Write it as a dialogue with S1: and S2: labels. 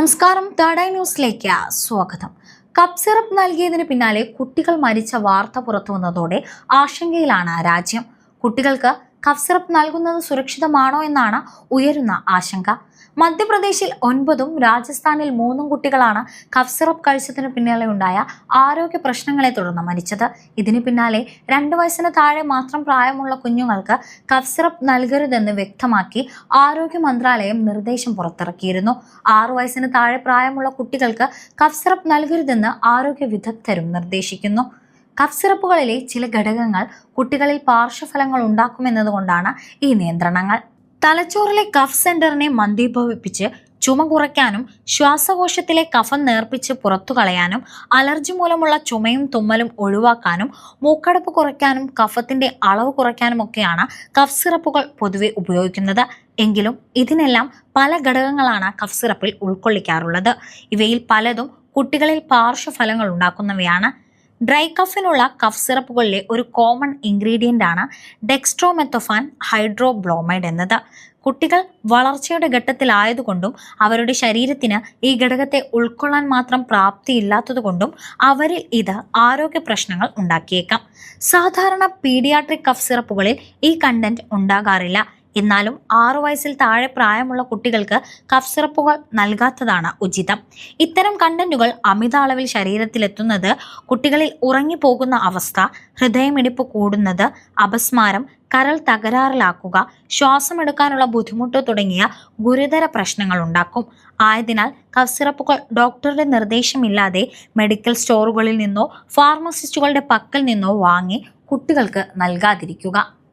S1: നമസ്കാരം third eye ന്യൂസിലേക്ക് സ്വാഗതം. കപ്പ് സിറപ്പ് നൽകിയതിന് പിന്നാലെ കുട്ടികൾ മരിച്ച വാർത്ത പുറത്തു വന്നതോടെ ആശങ്കയിലാണ് രാജ്യം. കുട്ടികൾക്ക് കഫ് സിറപ്പ് നൽകുന്നത് സുരക്ഷിതമാണോ എന്നാണ് ഉയരുന്ന ആശങ്ക. മധ്യപ്രദേശിൽ ഒൻപതും രാജസ്ഥാനിൽ മൂന്നും കുട്ടികളാണ് കഫ് സിറപ്പ് കഴിച്ചതിന് പിന്നാലെ ഉണ്ടായ ആരോഗ്യ പ്രശ്നങ്ങളെ തുടർന്ന് മരിച്ചത്. ഇതിന് പിന്നാലെ രണ്ട് വയസ്സിന് താഴെ മാത്രം പ്രായമുള്ള കുഞ്ഞുങ്ങൾക്ക് കഫ് സിറപ്പ് നൽകരുതെന്ന് വ്യക്തമാക്കി ആരോഗ്യ മന്ത്രാലയം നിർദ്ദേശം പുറത്തിറക്കിയിരുന്നു. ആറു വയസ്സിന് താഴെ പ്രായമുള്ള കുട്ടികൾക്ക് കഫ് സിറപ്പ് നൽകരുതെന്ന് ആരോഗ്യ വിദഗ്ധരും നിർദ്ദേശിക്കുന്നു. കഫ് സിറപ്പുകളിലെ ചില ഘടകങ്ങൾ കുട്ടികളിൽ പാർശ്വഫലങ്ങൾ ഉണ്ടാക്കുമെന്നതുകൊണ്ടാണ് ഈ നിയന്ത്രണങ്ങൾ. തലച്ചോറിലെ കഫ് സെന്ററിനെ മന്ദീഭവിപ്പിച്ച് ചുമ കുറയ്ക്കാനും ശ്വാസകോശത്തിലെ കഫം നേർപ്പിച്ച് പുറത്തു കളയാനും അലർജി മൂലമുള്ള ചുമയും തുമ്മലും ഒഴിവാക്കാനും മൂക്കടപ്പ് കുറയ്ക്കാനും കഫത്തിന്റെ അളവ് കുറയ്ക്കാനുമൊക്കെയാണ് കഫ് സിറപ്പുകൾ പൊതുവെ ഉപയോഗിക്കുന്നത്. എങ്കിലും ഇതിനെല്ലാം പല ഘടകങ്ങളാണ് കഫ് സിറപ്പിൽ ഉൾക്കൊള്ളിക്കാറുള്ളത്. ഇവയിൽ പലതും കുട്ടികളിൽ പാർശ്വഫലങ്ങൾ ഉണ്ടാക്കുന്നവയാണ്. ഡ്രൈ കഫിനുള്ള കഫ് സിറപ്പുകളിലെ ഒരു കോമൺ ഇൻഗ്രീഡിയന്റ് ആണ് ഡെക്സ്ട്രോമെത്തോഫാൻ ഹൈഡ്രോബ്ലോമൈഡ് എന്നത്. കുട്ടികൾ വളർച്ചയുടെ ഘട്ടത്തിലായതുകൊണ്ടും അവരുടെ ശരീരത്തിന് ഈ ഘടകത്തെ ഉൾക്കൊള്ളാൻ മാത്രം പ്രാപ്തിയില്ലാത്തതുകൊണ്ടും അവരിൽ ഇത് ആരോഗ്യ പ്രശ്നങ്ങൾ ഉണ്ടാക്കിയേക്കാം. സാധാരണ പീഡിയാട്രിക് കഫ് സിറപ്പുകളിൽ ഈ കണ്ടന്റ് ഉണ്ടാകാറില്ല. എന്നാലും ആറു വയസ്സിൽ താഴെ പ്രായമുള്ള കുട്ടികൾക്ക് കഫ് സിറപ്പുകൾ നൽകാത്തതാണ് ഉചിതം. ഇത്തരം കണ്ടന്റുകൾ അമിത അളവിൽ ശരീരത്തിലെത്തുന്നത് കുട്ടികളിൽ ഉറങ്ങിപ്പോകുന്ന അവസ്ഥ ഹൃദയമിടിപ്പ് കൂടുന്നത് അപസ്മാരം കരൾ തകരാറിലാക്കുക ശ്വാസമെടുക്കാനുള്ള ബുദ്ധിമുട്ട് തുടങ്ങിയ ഗുരുതര പ്രശ്നങ്ങൾ ഉണ്ടാക്കും. ആയതിനാൽ കഫ് സിറപ്പുകൾ ഡോക്ടറുടെ നിർദ്ദേശമില്ലാതെ മെഡിക്കൽ സ്റ്റോറുകളിൽ നിന്നോ ഫാർമസിസ്റ്റുകളുടെ പക്കൽ നിന്നോ വാങ്ങി കുട്ടികൾക്ക് നൽകാതിരിക്കുക.